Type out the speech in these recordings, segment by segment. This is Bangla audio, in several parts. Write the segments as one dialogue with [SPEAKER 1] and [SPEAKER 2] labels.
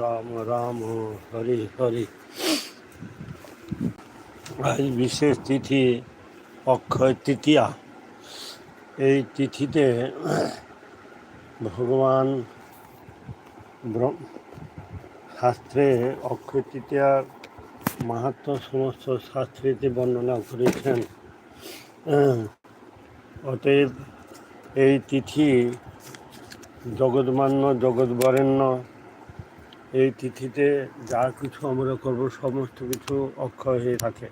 [SPEAKER 1] রাম রাম হরি হরি আজ বিশেষ তিথি অক্ষয় তৃতীয়া এই তিথিতে ভগবান শাস্ত্রে অক্ষয় তৃতীয়ার মাহাত্ম সমস্ত শাস্ত্রীতে বর্ণনা করেছেন অতএব এই তিথি জগৎমান্য জগৎবরেণ্য এই তিথিতে যা কিছু আমরা করব সমস্ত কিছু অক্ষয় হয়ে থাকে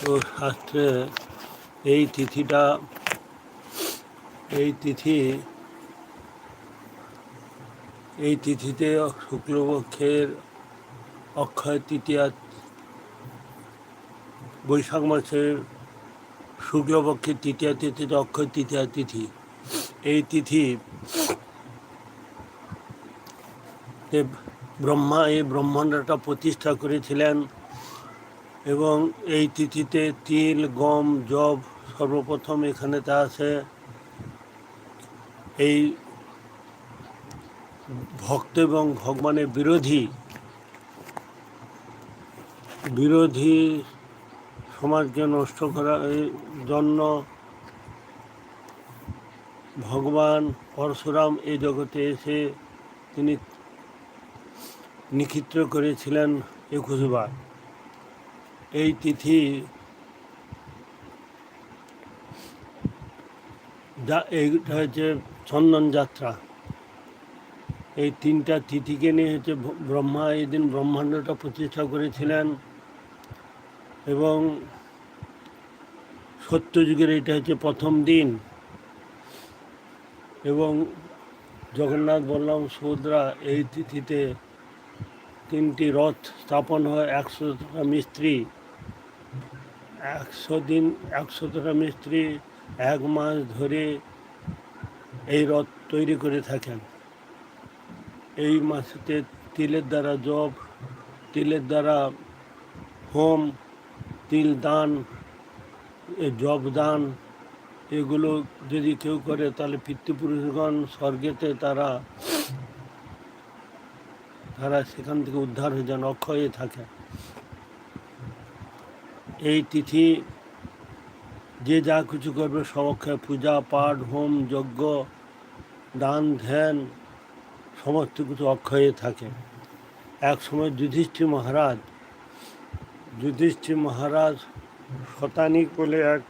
[SPEAKER 1] তো শাস্ত্রে এই তিথিটা এই তিথি এই তিথিতে শুক্লপক্ষের অক্ষয় তৃতীয়া বৈশাখ মাসের শুক্লপক্ষের তৃতীয়া তিথিতে অক্ষয় তৃতীয়া তিথি এই তিথি ব্রহ্মা এই ব্রহ্মাণ্ডটা প্রতিষ্ঠা করেছিলেন এবং এই তিথিতে তিল গম জব সর্বপ্রথম এখানে তা আছে এই ভক্ত এবং ভগবানের বিরোধী বিরোধী সমাজকে নষ্ট করার জন্য ভগবান পরশুরাম এ জগতে এসে তিনি নিক্ষিপ্ত করেছিলেন একুশবার এই তিথি যা এইটা হচ্ছে চন্দন যাত্রা এই তিনটা তিথিকে নিয়ে হচ্ছে ব্রহ্মা এই দিন ব্রহ্মাণ্ডটা প্রতিষ্ঠা করেছিলেন এবং সত্যযুগের এটা হচ্ছে প্রথম দিন এবং জগন্নাথ বললাম সুভদ্রা এই তিথিতে তিনটি রথ স্থাপন হয় একশোটা মিস্ত্রি একশো দিন একশোটা মিস্ত্রি এক মাস ধরে এই রথ তৈরি করে থাকেন এই মাসেতে তিলের দ্বারা জব তিলের দ্বারা হোম তিল দান জব দান এগুলো যদি কেউ করে তাহলে পিতৃপুরুষগণ স্বর্গেতে তারা তারা সেখান থেকে উদ্ধার হয়ে যান অক্ষয়ে থাকে এই তিথি যে যা কিছু করবে সমক্ষে পূজা পাঠ হোম যজ্ঞ দান ধ্যান সমস্ত কিছু অক্ষয়ে থাকে এক সময় যুধিষ্ঠির মহারাজ যুধিষ্ঠির মহারাজ শতানিক বলে এক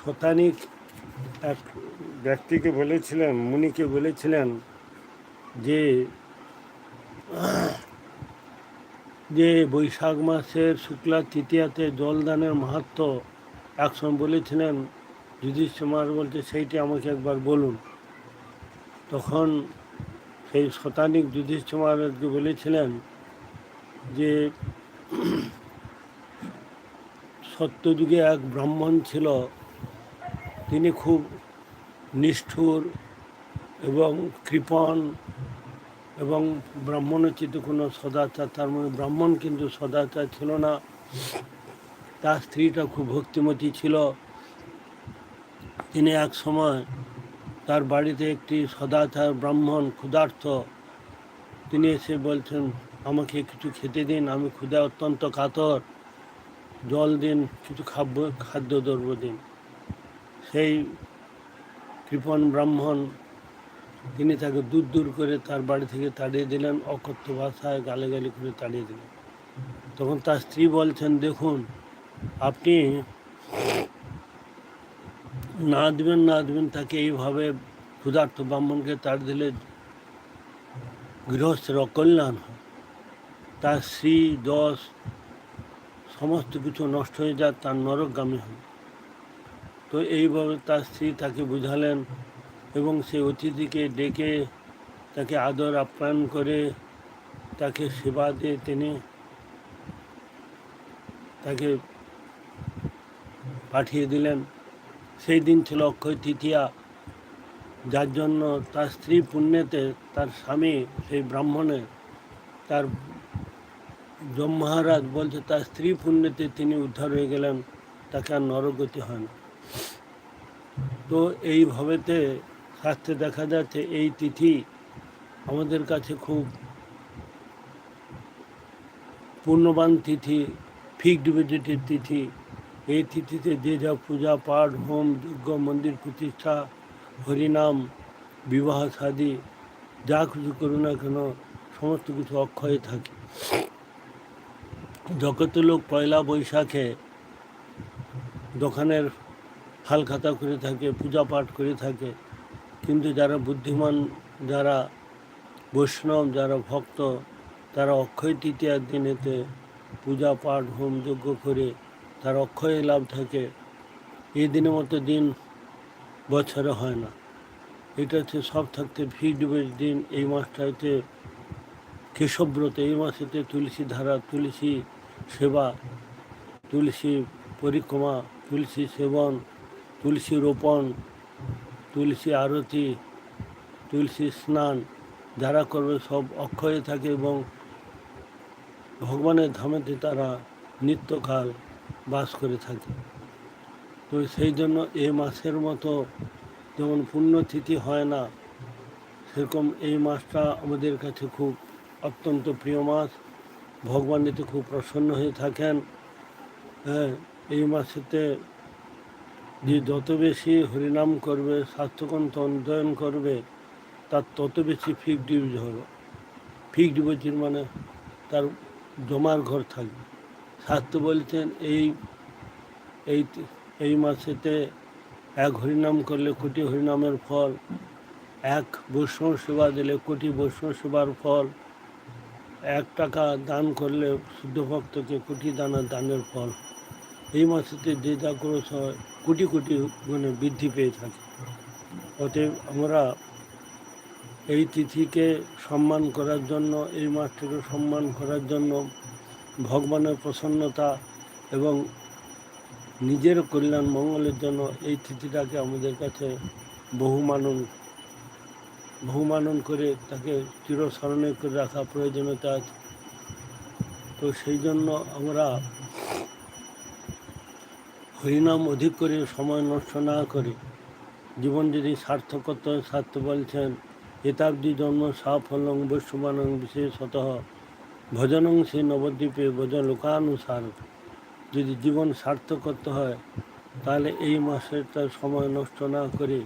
[SPEAKER 1] শতানিক এক ব্যক্তিকে বলেছিলেন মুনিকে বলেছিলেন যে যে বৈশাখ মাসের শুক্লা তৃতীয়াতে জলদানের মাহাত্ম একসময় বলেছিলেন যুধিষ্ঠ মহারাজ বলছে সেইটি আমাকে একবার বলুন তখন সেই শতানিক যুধিষ্ঠ মহারাজকে বলেছিলেন যে সত্যযুগে এক ব্রাহ্মণ ছিল তিনি খুব নিষ্ঠুর এবং কৃপণ এবং ব্রাহ্মণোচিত কোনো সদাচার তার মধ্যে মানে ব্রাহ্মণ কিন্তু সদাচার ছিল না তার স্ত্রীটা খুব ভক্তিমতী ছিল তিনি এক সময় তার বাড়িতে একটি সদাচার ব্রাহ্মণ ক্ষুধার্থ তিনি এসে বলছেন আমাকে কিছু খেতে দিন আমি ক্ষুধা অত্যন্ত কাতর জল দিন কিছু খাব্য খাদ্য দ্রব্য দিন সেই কৃপণ ব্রাহ্মণ তিনি তাকে দূর দূর করে তার বাড়ি থেকে তাড়িয়ে দিলেন অকথ্য ভাষায় গালি করে তাড়িয়ে দিলেন তখন তার স্ত্রী বলছেন দেখুন আপনি না দেবেন না দেবেন তাকে এইভাবে ক্ষুধার্থ ব্রাহ্মণকে তাড়ি দিলে গৃহস্থের অকল্যাণ হয় তার স্ত্রী দশ সমস্ত কিছু নষ্ট হয়ে যায় তার নরকগামী হয় তো এইভাবে তার স্ত্রী তাকে বুঝালেন এবং সে অতিথিকে ডেকে তাকে আদর আপ্যায়ন করে তাকে সেবা দিয়ে তিনি তাকে পাঠিয়ে দিলেন সেই দিন ছিল অক্ষয় তৃতীয়া যার জন্য তার স্ত্রী পুণ্যেতে তার স্বামী সেই ব্রাহ্মণের তার মহারাজ বলছে তার স্ত্রী পুণ্যেতে তিনি উদ্ধার হয়ে গেলেন তাকে আর নরগতি হয় না তো এইভাবেতে শাস্ত্রে দেখা যাচ্ছে এই তিথি আমাদের কাছে খুব পূর্ণবান তিথি ফিক্সড ডিপোজিটের তিথি এই তিথিতে যে যা পূজা পাঠ হোম যজ্ঞ মন্দির প্রতিষ্ঠা হরিনাম বিবাহ সাদি যা কিছু করু না কেন সমস্ত কিছু অক্ষয় থাকে যত লোক পয়লা বৈশাখে দোকানের হালখাতা করে থাকে পূজা পাঠ করে থাকে কিন্তু যারা বুদ্ধিমান যারা বৈষ্ণব যারা ভক্ত তারা অক্ষয় তৃতীয়ার দিনেতে পূজা পাঠ হোম যজ্ঞ করে তার অক্ষয় লাভ থাকে এই দিনের মতো দিন বছরে হয় না এটা হচ্ছে সব থাকতে ফিক্সডের দিন এই মাসটা হচ্ছে কেশব্রত এই মাসেতে তুলসী ধারা তুলসী সেবা তুলসী পরিক্রমা তুলসী সেবন তুলসী রোপণ তুলসী আরতি তুলসী স্নান যারা করবে সব অক্ষয়ে থাকে এবং ভগবানের ধামেতে তারা নিত্যকাল বাস করে থাকে তো সেই জন্য এ মাসের মতো যেমন পুণ্যতিথি হয় না সেরকম এই মাসটা আমাদের কাছে খুব অত্যন্ত প্রিয় মাস ভগবান এতে খুব প্রসন্ন হয়ে থাকেন হ্যাঁ এই মাসেতে যে যত বেশি হরিনাম করবে স্বাস্থ্যকন্ত অধ্যয়ন করবে তার তত বেশি ফিক্সড ডিপোজিট হবে ফিক্সড ডিপোজিট মানে তার জমার ঘর থাকবে স্বাস্থ্য বলছেন এই এই এই মাসেতে এক হরিনাম করলে কোটি হরিনামের ফল এক বৈষ্ণব সেবা দিলে কোটি বৈষ্ণব সেবার ফল এক টাকা দান করলে শুদ্ধ ভক্তকে কোটি দানা দানের ফল এই মাসেতে যে যা করছে হয় কোটি কোটি মানে বৃদ্ধি পেয়ে থাকে অতএব আমরা এই তিথিকে সম্মান করার জন্য এই মাসটিকে সম্মান করার জন্য ভগবানের প্রসন্নতা এবং নিজের কল্যাণ মঙ্গলের জন্য এই তিথিটাকে আমাদের কাছে বহুমানন বহুমানন করে তাকে চিরস্মরণীয় করে রাখা প্রয়োজনীয়তা আছে তো সেই জন্য আমরা হরিনাম অধিক করে সময় নষ্ট না করে জীবন যদি সার্থকত সার্থ বলছেন শতাব্দী জন্ম সাফল্যং বৈষ্ণবানং বিশেষত ভজনং সে নবদ্বীপে ভজ লোকানুসার যদি জীবন সার্থকত হয় তাহলে এই তার সময় নষ্ট না করে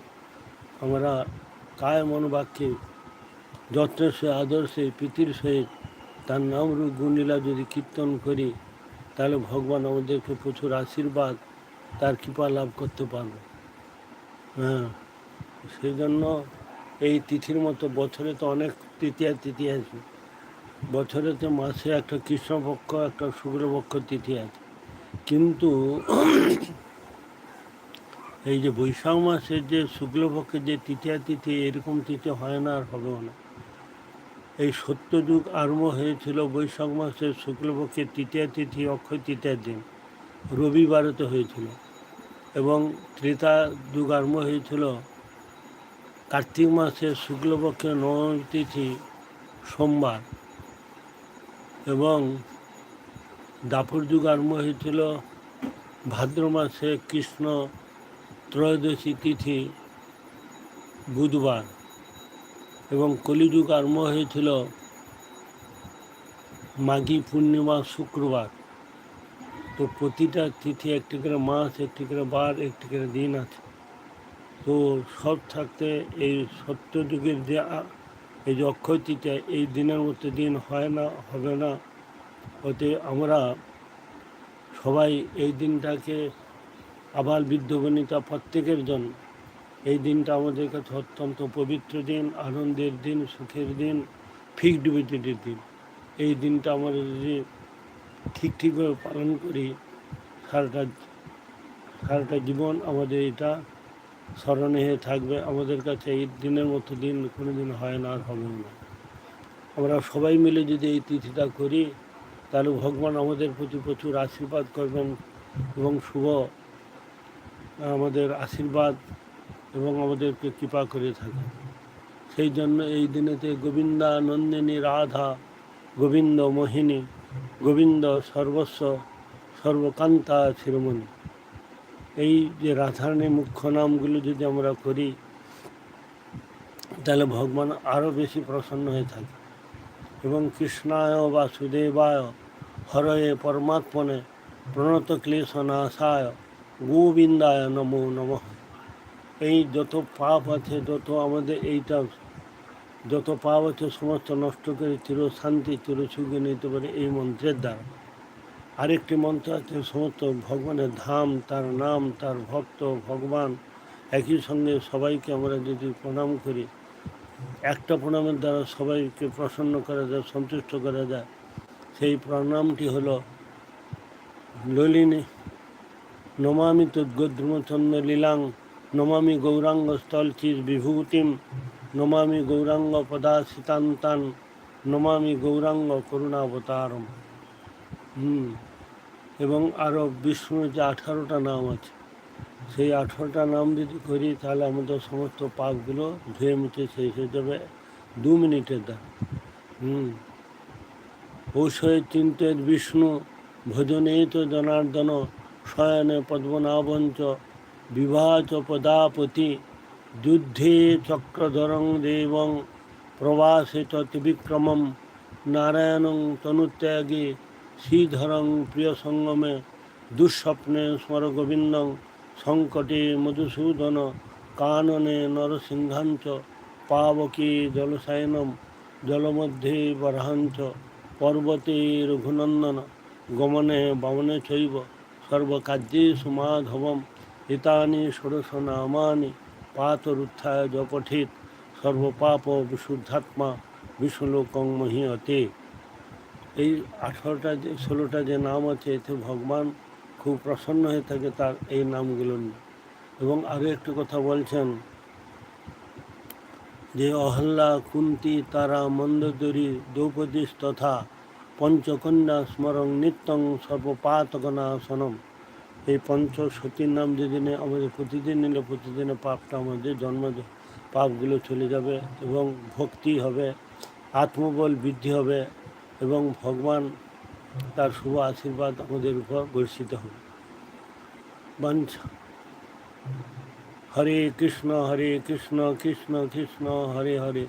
[SPEAKER 1] আমরা কায় মন বাক্যে যত্নের সে আদর্শে পিতির সহিত তার নাম রূপ গুণীলা যদি কীর্তন করি তাহলে ভগবান আমাদেরকে প্রচুর আশীর্বাদ তার কৃপা লাভ করতে পারবে হ্যাঁ সেই জন্য এই তিথির মতো বছরে তো অনেক তৃতীয়া তিথি আছে বছরে তো মাসে একটা কৃষ্ণপক্ষ একটা শুক্লপক্ষ তিথি আছে কিন্তু এই যে বৈশাখ মাসের যে শুক্লপক্ষের যে তৃতীয় তিথি এরকম তিথি হয় না আর হবেও না এই সত্যযুগ আরম্ভ হয়েছিল বৈশাখ মাসের শুক্লপক্ষের তৃতীয় তিথি অক্ষয় তৃতীয় দিন রবিবারেতে হয়েছিল এবং ত্রিতা দুগার্ম হয়েছিল কার্তিক মাসে শুক্লপক্ষে নবমী তিথি সোমবার এবং দাপুর যুগ আরম্ভ হয়েছিল ভাদ্র মাসে কৃষ্ণ ত্রয়োদশী তিথি বুধবার এবং কলিযুগ আরম্ভ হয়েছিল মাঘী পূর্ণিমা শুক্রবার তো প্রতিটা তিথি একটি করে মাস একটি করে বার একটি করে দিন আছে তো সব থাকতে এই সত্যযুগের যে এই যে অক্ষয় তৃতীয়া এই দিনের মধ্যে দিন হয় না হবে না হতে আমরা সবাই এই দিনটাকে আবার বৃদ্ধবনিতা প্রত্যেকের জন্য এই দিনটা আমাদের কাছে অত্যন্ত পবিত্র দিন আনন্দের দিন সুখের দিন ফিক্সড ডিপোজিটের দিন এই দিনটা আমাদের যদি ঠিক ঠিকভাবে পালন করি সারাটা সারাটা জীবন আমাদের এটা স্মরণীয় থাকবে আমাদের কাছে এই দিনের মতো দিন কোনো দিন হয় না আর হবে না আমরা সবাই মিলে যদি এই তিথিটা করি তাহলে ভগবান আমাদের প্রতি প্রচুর আশীর্বাদ করবেন এবং শুভ আমাদের আশীর্বাদ এবং আমাদেরকে কৃপা করে থাকেন সেই জন্য এই দিনেতে গোবিন্দা নন্দিনী রাধা গোবিন্দ মোহিনী গোবিন্দ সর্বস্ব সর্বকান্তা শিরোমণি এই যে রাধারণী মুখ্য নামগুলো যদি আমরা করি তাহলে ভগবান আরও বেশি প্রসন্ন হয়ে থাকে এবং কৃষ্ণায় বা সুদেবায় হরয়ে পরমাত্মনে প্রণত ক্লেশ নাশায় গোবিন্দায় নমো নম এই যত পাপ আছে যত আমাদের এইটা যত পাওয়া আছে সমস্ত নষ্ট করে চিরশান্তি চিরসুখে নিতে পারে এই মন্ত্রের দ্বারা আরেকটি মন্ত্র আছে সমস্ত ভগবানের ধাম তার নাম তার ভক্ত ভগবান একই সঙ্গে সবাইকে আমরা যদি প্রণাম করি একটা প্রণামের দ্বারা সবাইকে প্রসন্ন করা যায় সন্তুষ্ট করা যায় সেই প্রণামটি হল ললিনী নমামি তদ্গদ্রমচন্দ্র লীলাং নমামি গৌরাঙ্গ স্থল চির বিভূতিম নমামি গৌরাঙ্গ পদা শীতান্তান নমামি গৌরাঙ্গ করুণাবতারম হুম এবং আরও বিষ্ণুর যে আঠারোটা নাম আছে সেই আঠারোটা নাম যদি করি তাহলে আমাদের সমস্ত পাপগুলো ধুয়ে মুছে শেষ হয়ে যাবে দু মিনিটের দ্বারা হুম ঔষয় চিন্তের বিষ্ণু ভজনেই তো জনার্দন শয়নে পদ্মনাভঞ্চ বিবাহ পদাপতি যুদ্ধে চক্রধরং দেবং প্রবাসিত ত্রিবিক্রমম নারায়ণং তনুত্যাগে শ্রীধরং প্রিয় সঙ্গমে দুঃস্বপ্নে স্মরগোবিন্দং সংকটে মধুসূদন কাননে নরসিংহাঞ্চ পাবকে জলসায়নম জলমধ্যে বরহাঞ্চ পর্বতে রঘুনন্দন গমনে বামনে চৈব সর্বকার্যে সুমাধবম এতানি ষোড়শ নামানি পাতরুত্থায় জপঠিত সর্বপাপ বিশুদ্ধাত্মা বিষ্ণুলোকং মহিয়তে এই আঠারোটা যে ষোলোটা যে নাম আছে এতে ভগবান খুব প্রসন্ন হয়ে থাকে তার এই নামগুলো নিয়ে এবং আরও একটি কথা বলছেন যে অহল্লা কুন্তি তারা মন্দদরী দ্রৌপদী তথা পঞ্চকন্যা স্মরণ নিত্যং সর্বপাতকনাশনম এই পঞ্চ সতীর নাম যেদিনে আমাদের প্রতিদিন নিলে প্রতিদিনে পাপটা আমাদের জন্ম পাপগুলো চলে যাবে এবং ভক্তি হবে আত্মবল বৃদ্ধি হবে এবং ভগবান তার শুভ আশীর্বাদ আমাদের উপর বর্ষিত হবে বঞ্চ হরে কৃষ্ণ হরে কৃষ্ণ কৃষ্ণ কৃষ্ণ হরে হরে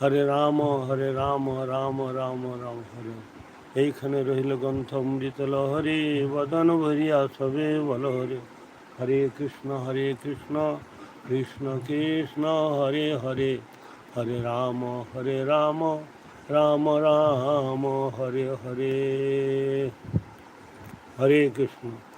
[SPEAKER 1] হরে রাম হরে রাম রাম রাম রাম হরে এইখানে রহিল গ্রন্থ অমৃত লহরে বদন ভরিয়া সবে বল হরে হরে কৃষ্ণ হরে কৃষ্ণ কৃষ্ণ কৃষ্ণ হরে হরে হরে রাম হরে রাম রাম রাম হরে হরে হরে কৃষ্ণ